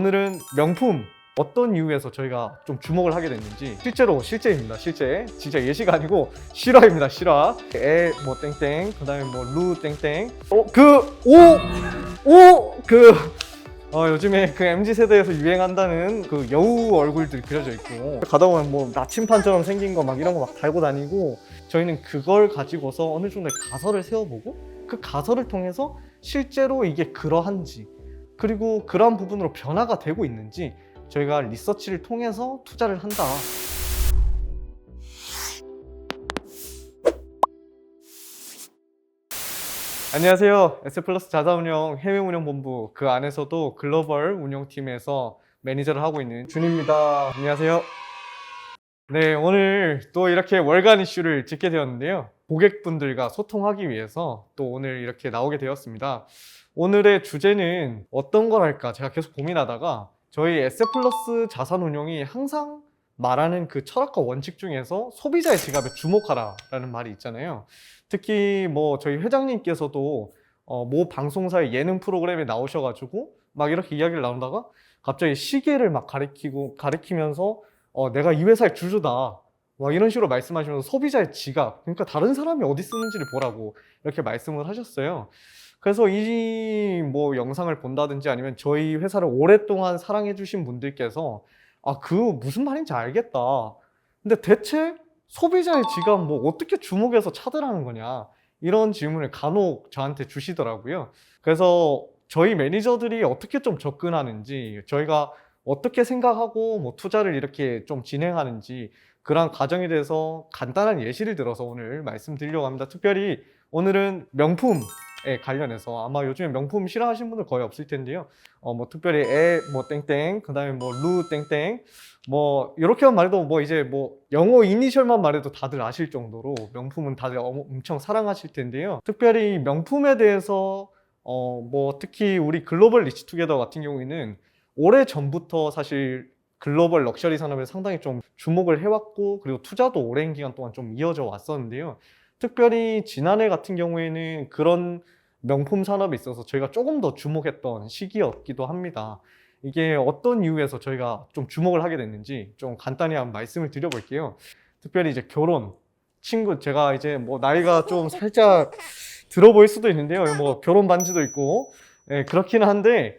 오늘은 명품 어떤 이유에서 저희가 좀 주목을 하게 됐는지 실제로 실제입니다. 실제 진짜 예시가 아니고 실화입니다. 실화. 에 뭐 땡땡 그 다음에 뭐 루 땡땡. 어그오오그. 어, 요즘에 그 MZ 세대에서 유행한다는 그 여우 얼굴들이 그려져 있고. 가다 보면 뭐 나침판처럼 생긴 거 막 이런 거 막 달고 다니고. 저희는 그걸 가지고서 어느 정도의 가설을 세워보고 그 가설을 통해서 실제로 이게 그러한지 그리고 그러한 부분으로 변화가 되고 있는지 저희가 리서치를 통해서 투자를 한다. 안녕하세요. S플러스 자사운영 해외운영본부 그 안에서도 글로벌 운영팀에서 매니저를 하고 있는 준입니다. 안녕하세요. 네, 오늘 또 이렇게 월간 이슈를 찍게 되었는데요. 고객분들과 소통하기 위해서 또 오늘 이렇게 나오게 되었습니다. 오늘의 주제는 어떤 걸 할까 제가 계속 고민하다가 저희 에세 플러스 자산 운용이 항상 말하는 그 철학과 원칙 중에서 소비자의 지갑에 주목하라라는 말이 있잖아요. 특히 뭐 저희 회장님께서도 어, 모 방송사의 예능 프로그램에 나오셔가지고 막 이렇게 이야기를 나누다가 갑자기 시계를 막 가리키고 가리키면서 어, 내가 이 회사의 주주다. 막 이런 식으로 말씀하시면서 소비자의 지갑, 그러니까 다른 사람이 어디 쓰는지를 보라고 이렇게 말씀을 하셨어요. 그래서 이 뭐 영상을 본다든지 아니면 저희 회사를 오랫동안 사랑해주신 분들께서 아, 그 무슨 말인지 알겠다. 근데 대체 소비자의 지갑 뭐 어떻게 주목해서 찾으라는 거냐. 이런 질문을 간혹 저한테 주시더라고요. 그래서 저희 매니저들이 어떻게 좀 접근하는지, 저희가 어떻게 생각하고 뭐 투자를 이렇게 좀 진행하는지 그런 과정에 대해서 간단한 예시를 들어서 오늘 말씀드리려고 합니다. 특별히 오늘은 명품 에 관련해서 아마 요즘에 명품 싫어하시는 분들 거의 없을 텐데요. 어 뭐 특별히 에 뭐 땡땡 그다음에 뭐 루 땡땡 뭐 이렇게만 말해도 뭐 이제 뭐 영어 이니셜만 말해도 다들 아실 정도로 명품은 다들 엄청 사랑하실 텐데요. 특별히 명품에 대해서 어 뭐 특히 우리 글로벌 리치 투게더 같은 경우에는 오래 전부터 사실 글로벌 럭셔리 산업에 상당히 좀 주목을 해왔고 그리고 투자도 오랜 기간 동안 좀 이어져 왔었는데요. 특별히 지난해 같은 경우에는 그런 명품 산업에 있어서 저희가 조금 더 주목했던 시기였기도 합니다. 이게 어떤 이유에서 저희가 좀 주목을 하게 됐는지 좀 간단히 한번 말씀을 드려볼게요. 특별히 이제 결혼, 친구, 제가 이제 뭐 나이가 좀 살짝 들어 보일 수도 있는데요. 뭐 결혼 반지도 있고, 예, 그렇기는 한데,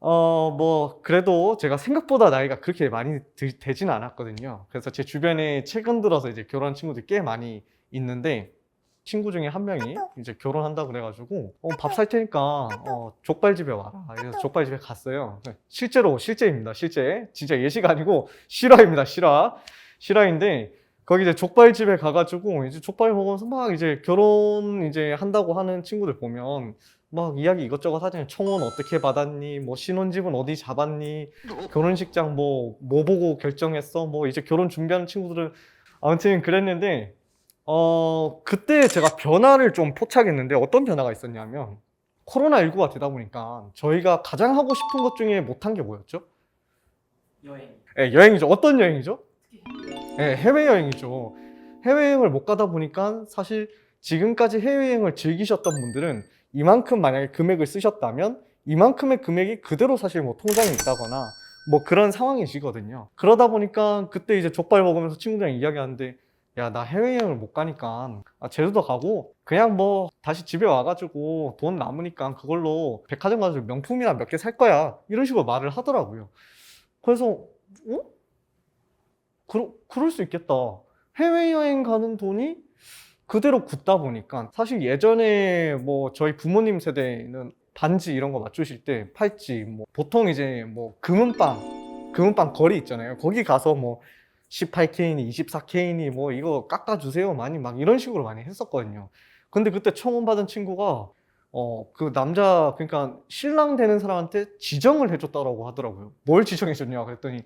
어, 뭐, 그래도 제가 생각보다 나이가 그렇게 많이 들- 되지는 않았거든요. 그래서 제 주변에 최근 들어서 이제 결혼한 친구들이 꽤 많이 있는데, 친구 중에 한 명이 이제 결혼한다고 그래가지고, 어, 밥 살 테니까, 어, 족발집에 와라. 그래서 족발집에 갔어요. 네, 실제로, 실제입니다. 실제. 진짜 예시가 아니고, 실화입니다. 실화. 실화인데, 거기 이제 족발집에 가가지고, 이제 족발 먹으면서 막 이제 결혼 이제 한다고 하는 친구들 보면, 막 이야기 이것저것 하잖아요. 청혼 어떻게 받았니? 뭐 신혼집은 어디 잡았니? 결혼식장 뭐, 뭐 보고 결정했어? 뭐 이제 결혼 준비하는 친구들은 아무튼 그랬는데, 어, 그때 제가 변화를 좀 포착했는데 어떤 변화가 있었냐면, 코로나19가 되다 보니까 저희가 가장 하고 싶은 것 중에 못한 게 뭐였죠? 여행. 예, 여행이죠. 어떤 여행이죠? 특히 예, 해외여행이죠. 해외여행을 못 가다 보니까 사실 지금까지 해외여행을 즐기셨던 분들은 이만큼 만약에 금액을 쓰셨다면 이만큼의 금액이 그대로 사실 뭐 통장에 있다거나 뭐 그런 상황이시거든요. 그러다 보니까 그때 이제 족발 먹으면서 친구들이랑 이야기하는데 야, 나 해외여행을 못 가니까 아, 제주도 가고 그냥 뭐 다시 집에 와가지고 돈 남으니까 그걸로 백화점 가서 명품이나 몇 개 살 거야. 이런 식으로 말을 하더라고요. 그래서 어? 그러, 그럴 수 있겠다. 해외여행 가는 돈이 그대로 굳다 보니까 사실 예전에 뭐 저희 부모님 세대는 반지 이런 거 맞추실 때 팔찌 뭐 보통 이제 뭐 금은방 금은방 거리 있잖아요. 거기 가서 뭐 18K니 24K니 뭐 이거 깎아 주세요 많이 막 이런 식으로 많이 했었거든요. 근데 그때 청혼 받은 친구가 어 그 남자 그러니까 신랑 되는 사람한테 지정을 해줬다라고 하더라고요. 뭘 지정해줬냐 그랬더니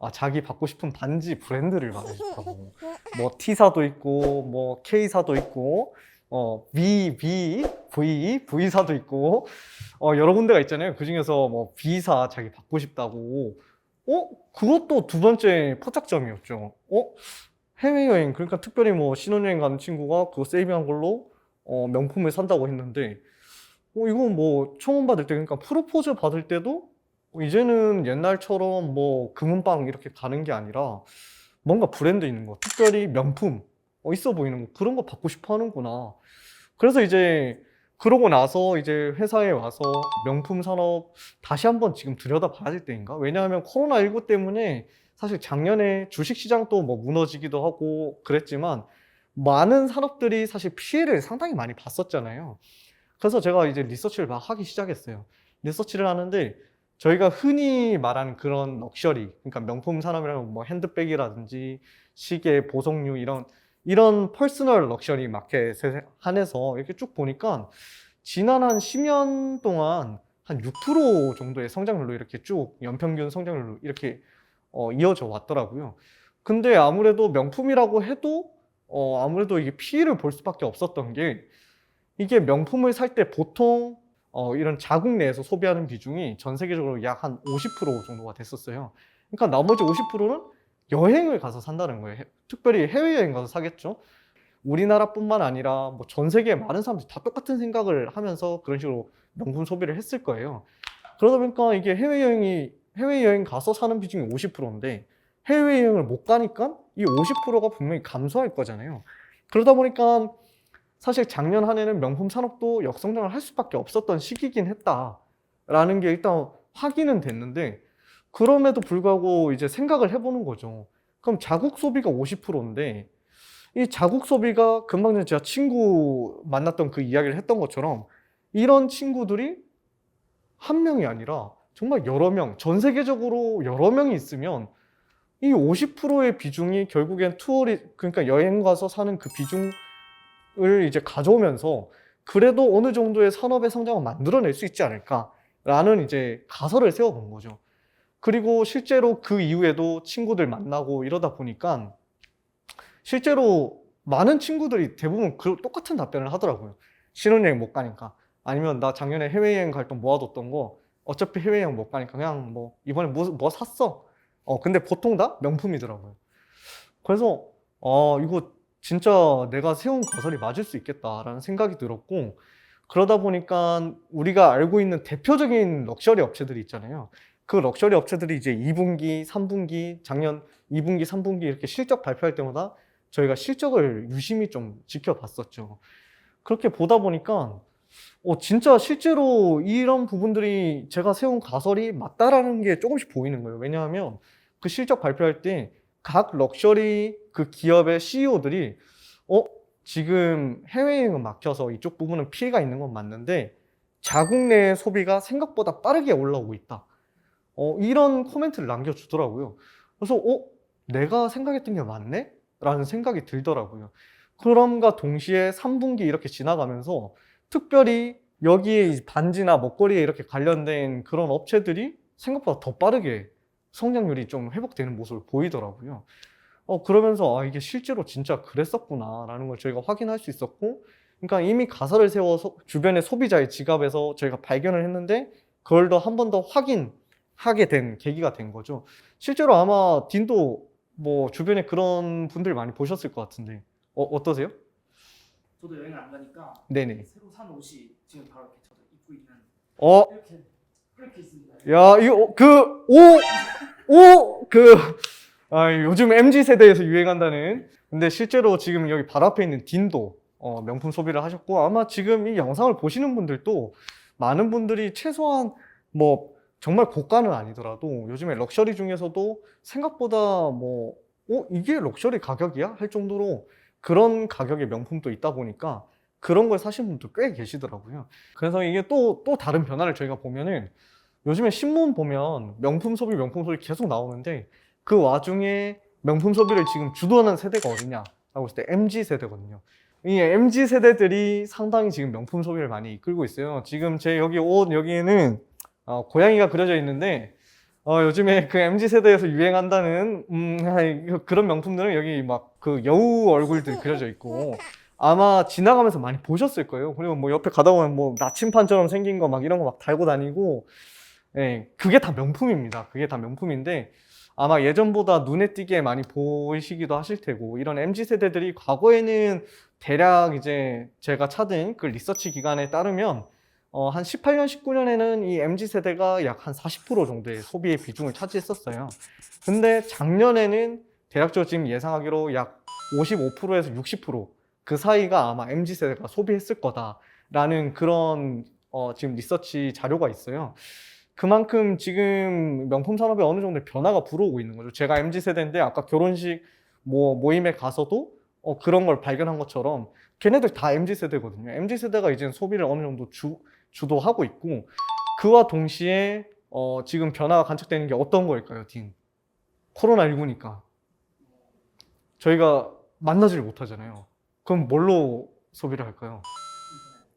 아, 자기 받고 싶은 반지 브랜드를 말해줬다고. 뭐 T사도 있고, 뭐 K사도 있고, 어, V, V, V, V사도 있고, 어, 여러 군데가 있잖아요. 그 중에서 뭐 B사 자기 받고 싶다고. 어? 그것도 두 번째 포착점이었죠. 어? 해외여행, 그러니까 특별히 뭐 신혼여행 가는 친구가 그거 세이빙한 걸로 어, 명품을 산다고 했는데, 어, 이건 뭐 청혼 받을 때, 그러니까 프로포즈 받을 때도 이제는 옛날처럼 뭐 금은방 이렇게 가는 게 아니라 뭔가 브랜드 있는 거, 특별히 명품, 어, 있어 보이는 거, 그런 거 받고 싶어 하는구나. 그래서 이제 그러고 나서 이제 회사에 와서 명품 산업 다시 한번 지금 들여다 봐야 될 때인가? 왜냐하면 코로나19 때문에 사실 작년에 주식 시장도 뭐 무너지기도 하고 그랬지만 많은 산업들이 사실 피해를 상당히 많이 봤었잖아요. 그래서 제가 이제 리서치를 막 하기 시작했어요. 리서치를 하는데 저희가 흔히 말하는 그런 럭셔리, 그러니까 명품 산업이라면 뭐 핸드백이라든지 시계, 보석류 이런 이런 퍼스널 럭셔리 마켓에 한해서 이렇게 쭉 보니까 지난 한 10년 동안 한 6% 정도의 성장률로 이렇게 쭉 연평균 성장률로 이렇게 어, 이어져 왔더라고요. 근데 아무래도 명품이라고 해도 어, 아무래도 이게 피해를 볼 수밖에 없었던 게 이게 명품을 살 때 보통 어, 이런 자국 내에서 소비하는 비중이 전 세계적으로 약 한 50% 정도가 됐었어요. 그러니까 나머지 50%는 여행을 가서 산다는 거예요. 해- 특별히 해외여행 가서 사겠죠. 우리나라뿐만 아니라 뭐 전 세계 많은 사람들이 다 똑같은 생각을 하면서 그런 식으로 명품 소비를 했을 거예요. 그러다 보니까 이게 해외여행이 해외여행 가서 사는 비중이 50%인데 해외여행을 못 가니까 이 50%가 분명히 감소할 거잖아요. 그러다 보니까 사실 작년 한 해는 명품 산업도 역성장을 할 수밖에 없었던 시기긴 했다라는 게 일단 확인은 됐는데 그럼에도 불구하고 이제 생각을 해보는 거죠. 그럼 자국 소비가 50%인데 이 자국 소비가 금방 전에 제가 친구 만났던 그 이야기를 했던 것처럼 이런 친구들이 한 명이 아니라 정말 여러 명, 전 세계적으로 여러 명이 있으면 이 50%의 비중이 결국엔 투어리, 그러니까 여행 가서 사는 그 비중 을 이제 가져오면서 그래도 어느 정도의 산업의 성장을 만들어낼 수 있지 않을까라는 이제 가설을 세워본 거죠. 그리고 실제로 그 이후에도 친구들 만나고 이러다 보니까 실제로 많은 친구들이 대부분 그 똑같은 답변을 하더라고요. 신혼여행 못 가니까. 아니면 나 작년에 해외여행 갈 돈 모아뒀던 거 어차피 해외여행 못 가니까 그냥 뭐 이번에 뭐, 뭐 샀어. 어, 근데 보통 다 명품이더라고요. 그래서 어, 이거 진짜 내가 세운 가설이 맞을 수 있겠다라는 생각이 들었고 그러다 보니까 우리가 알고 있는 대표적인 럭셔리 업체들이 있잖아요. 그 럭셔리 업체들이 이제 2분기, 3분기, 작년 2분기, 3분기 이렇게 실적 발표할 때마다 저희가 실적을 유심히 좀 지켜봤었죠. 그렇게 보다 보니까 어, 진짜 실제로 이런 부분들이 제가 세운 가설이 맞다라는 게 조금씩 보이는 거예요. 왜냐하면 그 실적 발표할 때 각 럭셔리 그 기업의 CEO들이 어, 지금 해외여행은 막혀서 이쪽 부분은 피해가 있는 건 맞는데 자국 내 소비가 생각보다 빠르게 올라오고 있다. 어, 이런 코멘트를 남겨주더라고요. 그래서 어, 내가 생각했던 게 맞네? 라는 생각이 들더라고요. 그럼과 동시에 3분기 이렇게 지나가면서 특별히 여기에 이 반지나 먹거리에 이렇게 관련된 그런 업체들이 생각보다 더 빠르게 성장률이 좀 회복되는 모습을 보이더라고요. 어, 그러면서 아, 이게 실제로 진짜 그랬었구나라는 걸 저희가 확인할 수 있었고, 그러니까 이미 가설을 세워서 주변의 소비자의 지갑에서 저희가 발견을 했는데, 그걸 더 한 번 더 확인하게 된 계기가 된 거죠. 실제로 아마 딘도 뭐 주변에 그런 분들 많이 보셨을 것 같은데, 어, 어떠세요? 저도 여행을 안 가니까 네네. 새로 산 옷이 지금 바로 이렇게 저도 입고 있는 어, 이렇게 이렇게 있습니다. 야, 이거 그 오, 오, 그 아, 요즘 MZ 세대에서 유행한다는. 근데 실제로 지금 여기 바로 앞에 있는 딘도 어, 명품 소비를 하셨고 아마 지금 이 영상을 보시는 분들도 많은 분들이 최소한 뭐 정말 고가는 아니더라도 요즘에 럭셔리 중에서도 생각보다 뭐 어, 이게 럭셔리 가격이야? 할 정도로 그런 가격의 명품도 있다 보니까 그런 걸 사신 분도 꽤 계시더라고요. 그래서 이게 또, 또 다른 변화를 저희가 보면은 요즘에 신문 보면 명품 소비, 명품 소비 계속 나오는데 그 와중에 명품 소비를 지금 주도하는 세대가 어디냐? 라고 했을 때 MZ 세대거든요. 이 MZ 세대들이 상당히 지금 명품 소비를 많이 이끌고 있어요. 지금 제 여기 옷 여기에는 어, 고양이가 그려져 있는데 어, 요즘에 그 MZ 세대에서 유행한다는 음, 하이, 그런 명품들은 여기 막 그 여우 얼굴들이 그려져 있고 아마 지나가면서 많이 보셨을 거예요. 그리고 뭐 옆에 가다 보면 뭐 나침판처럼 생긴 거 막 이런 거 막 달고 다니고 예, 그게 다 명품입니다. 그게 다 명품인데 아마 예전보다 눈에 띄게 많이 보이시기도 하실 테고 이런 MZ 세대들이 과거에는 대략 이제 제가 찾은 그 리서치 기관에 따르면 어, 한 18년, 19년에는 이 MZ 세대가 약 한 40% 정도의 소비의 비중을 차지했었어요. 근데 작년에는 대략적으로 지금 예상하기로 약 55%에서 60%그 사이가 아마 MZ 세대가 소비했을 거다라는 그런 어, 지금 리서치 자료가 있어요. 그만큼 지금 명품 산업에 어느 정도 변화가 불어오고 있는 거죠. 제가 MZ 세대인데 아까 결혼식 뭐 모임에 가서도 어, 그런 걸 발견한 것처럼 걔네들 다 MZ 세대거든요. MZ 세대가 이제 소비를 어느 정도 주, 주도하고 있고 그와 동시에 어, 지금 변화가 관측되는 게 어떤 거일까요, 딘? 코로나 19니까 저희가 만나지를 못하잖아요. 그럼 뭘로 소비를 할까요?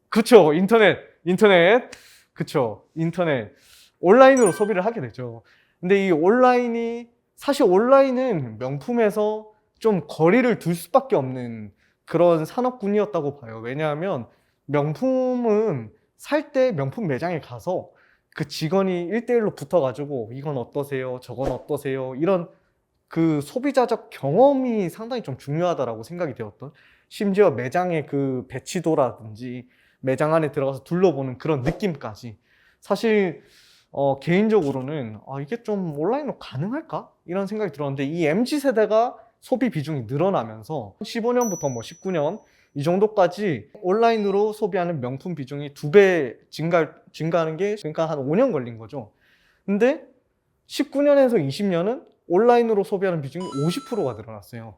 그쵸, 인터넷, 인터넷, 그쵸, 인터넷, 온라인으로 소비를 하게 되죠. 근데 이 온라인이 사실 온라인은 명품에서 좀 거리를 둘 수밖에 없는 그런 산업군이었다고 봐요. 왜냐하면 명품은 살 때 명품 매장에 가서 그 직원이 1대1로 붙어가지고 이건 어떠세요? 저건 어떠세요? 이런 그 소비자적 경험이 상당히 좀 중요하다라고 생각이 되었던 심지어 매장의 그 배치도라든지 매장 안에 들어가서 둘러보는 그런 느낌까지 사실 어, 개인적으로는 아, 이게 좀 온라인으로 가능할까? 이런 생각이 들었는데 이 MZ 세대가 소비 비중이 늘어나면서 15년부터 뭐 19년 이 정도까지 온라인으로 소비하는 명품 비중이 두 배 증가, 증가하는 게 그러니까 한 5년 걸린 거죠. 근데 19년에서 20년은 온라인으로 소비하는 비중이 50%가 늘어났어요.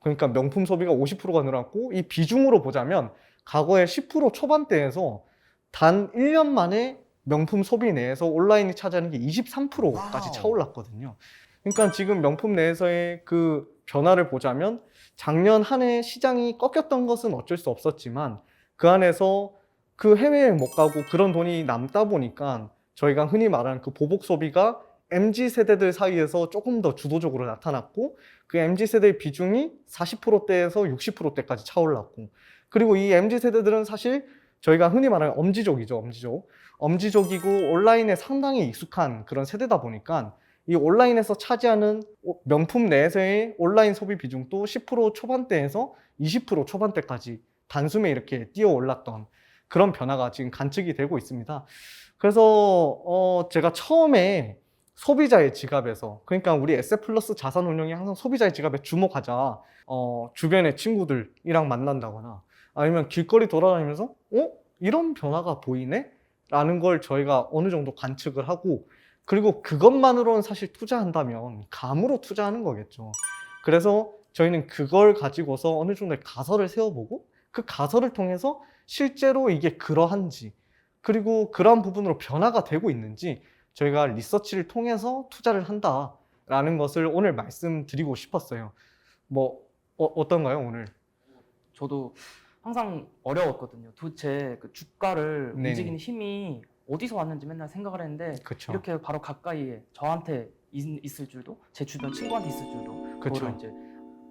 그러니까 명품 소비가 50%가 늘어났고 이 비중으로 보자면 과거에 10% 초반대에서 단 1년 만에 명품 소비 내에서 온라인이 차지하는 게 23%까지 와우. 차올랐거든요. 그러니까 지금 명품 내에서의 그 변화를 보자면 작년 한 해 시장이 꺾였던 것은 어쩔 수 없었지만 그 안에서 그 해외에 못 가고 그런 돈이 남다 보니까 저희가 흔히 말하는 그 보복 소비가 MZ 세대들 사이에서 조금 더 주도적으로 나타났고 그 MZ 세대의 비중이 40%대에서 60%대까지 차올랐고 그리고 이 MZ 세대들은 사실 저희가 흔히 말하는 엄지족이죠, 엄지족. 엄지족이고 온라인에 상당히 익숙한 그런 세대다 보니까 이 온라인에서 차지하는 오- 명품 내에서의 온라인 소비 비중도 10% 초반대에서 20% 초반대까지 단숨에 이렇게 뛰어 올랐던 그런 변화가 지금 관측이 되고 있습니다. 그래서 어 제가 처음에 소비자의 지갑에서 그러니까 우리 에세 플러스 자산 운용이 항상 소비자의 지갑에 주목하자. 어 주변의 친구들이랑 만난다거나 아니면 길거리 돌아다니면서 어 이런 변화가 보이네? 라는 걸 저희가 어느 정도 관측을 하고 그리고 그것만으로는 사실 투자한다면 감으로 투자하는 거겠죠. 그래서 저희는 그걸 가지고서 어느 정도의 가설을 세워보고 그 가설을 통해서 실제로 이게 그러한지 그리고 그러한 부분으로 변화가 되고 있는지 저희가 리서치를 통해서 투자를 한다라는 것을 오늘 말씀드리고 싶었어요. 뭐 어, 떤가요 오늘? 저도 항상 어려웠거든요. 도대체 그 주가를 네네. 움직이는 힘이 어디서 왔는지 맨날 생각을 했는데 그렇죠. 이렇게 바로 가까이에 저한테 있, 을 줄도 제 주변 친구한테 있을 줄도 그쵸. 그거를 이제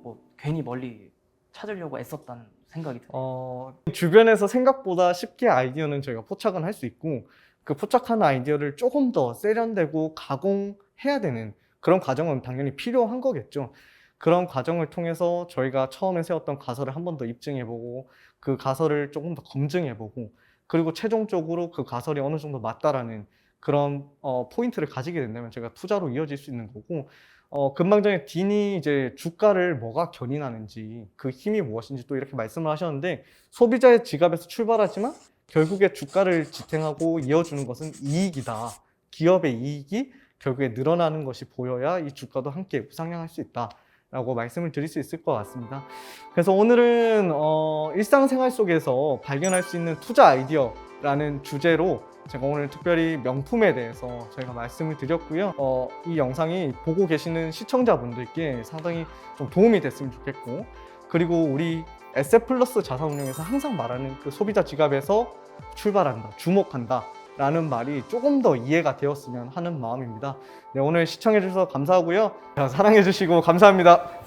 뭐 괜히 멀리 찾으려고 애썼다는 생각이 들어요. 어, 주변에서 생각보다 쉽게 아이디어는 저희가 포착은 할 수 있고 그 포착한 아이디어를 조금 더 세련되고 가공해야 되는 그런 과정은 당연히 필요한 거겠죠. 그런 과정을 통해서 저희가 처음에 세웠던 가설을 한 번 더 입증해보고 그 가설을 조금 더 검증해보고 그리고 최종적으로 그 가설이 어느 정도 맞다라는 그런 어, 포인트를 가지게 된다면 제가 투자로 이어질 수 있는 거고 어, 금방 전에 딘이 이제 주가를 뭐가 견인하는지 그 힘이 무엇인지 또 이렇게 말씀을 하셨는데 소비자의 지갑에서 출발하지만 결국에 주가를 지탱하고 이어주는 것은 이익이다. 기업의 이익이 결국에 늘어나는 것이 보여야 이 주가도 함께 우상향할 수 있다. 라고 말씀을 드릴 수 있을 것 같습니다. 그래서 오늘은 어, 일상생활 속에서 발견할 수 있는 투자 아이디어라는 주제로 제가 오늘 특별히 명품에 대해서 저희가 말씀을 드렸고요. 어, 이 영상이 보고 계시는 시청자분들께 상당히 좀 도움이 됐으면 좋겠고, 그리고 우리 에세 플러스 자산운용에서 항상 말하는 그 소비자 지갑에서 출발한다, 주목한다. 라는 말이 조금 더 이해가 되었으면 하는 마음입니다. 네, 오늘 시청해주셔서 감사하고요. 사랑해주시고 감사합니다.